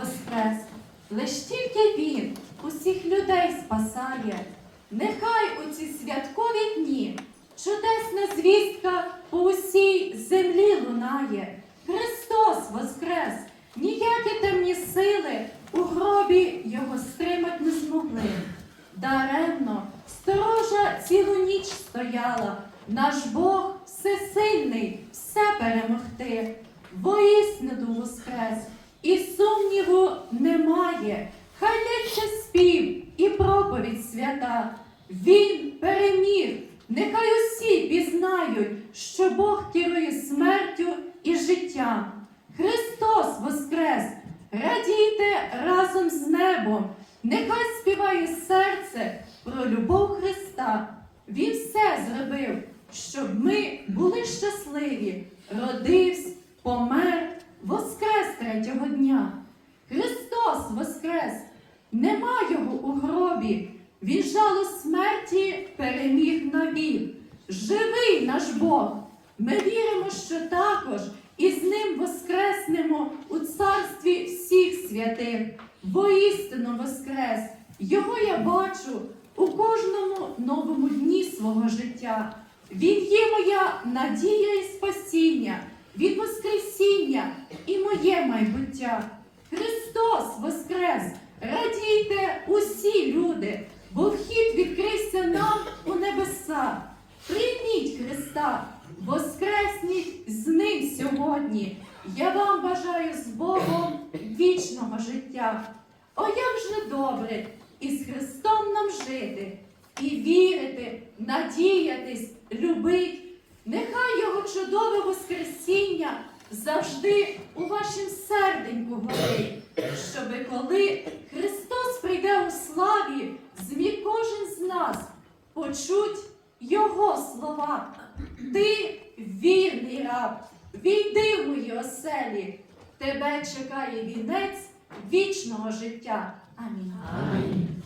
воскрес, лиш тільки він усіх людей спасає. Нехай у ці святкові дні чудесна звістка по усій землі лунає. Христос воскрес! Ніякі темні сили у гробі його стримать не змогли. Даремно сторожа цілу ніч стояла, наш Бог всесильний, все перемогти. Воістину воскрес, сумніву немає. Хай лється спів і проповідь свята. Він переміг. Нехай усі пізнають, що Бог керує смертю і життям. Христос воскрес! Радійте разом з небом. Нехай співає серце про любов Христа. Він все зробив, щоб ми були щасливі. Родився, помер, воскрес третього дня. Христос воскрес! Нема його у гробі. Він жалу смерті переміг навік. Живий наш Бог! Ми віримо, що також і з ним воскреснемо у царстві всіх святих. Воістину воскрес! Його я бачу у кожному новому дні свого життя. Він є моя надія і спасіння, від Воскресіння і моє майбуття. Христос воскрес! Радійте усі люди, бо вхід відкрився нам у небеса. Прийміть Христа, воскресніть з ним сьогодні. Я вам бажаю з Богом вічного життя. О, як же добре із Христом нам жити, і вірити, надіятись, любить. Нехай Його чудове Воскресіння завжди у вашім серденьку горить, щоби коли почуть Його слова. Ти вірний раб, війди в мої оселі, тебе чекає вінець вічного життя. Амінь. Амінь.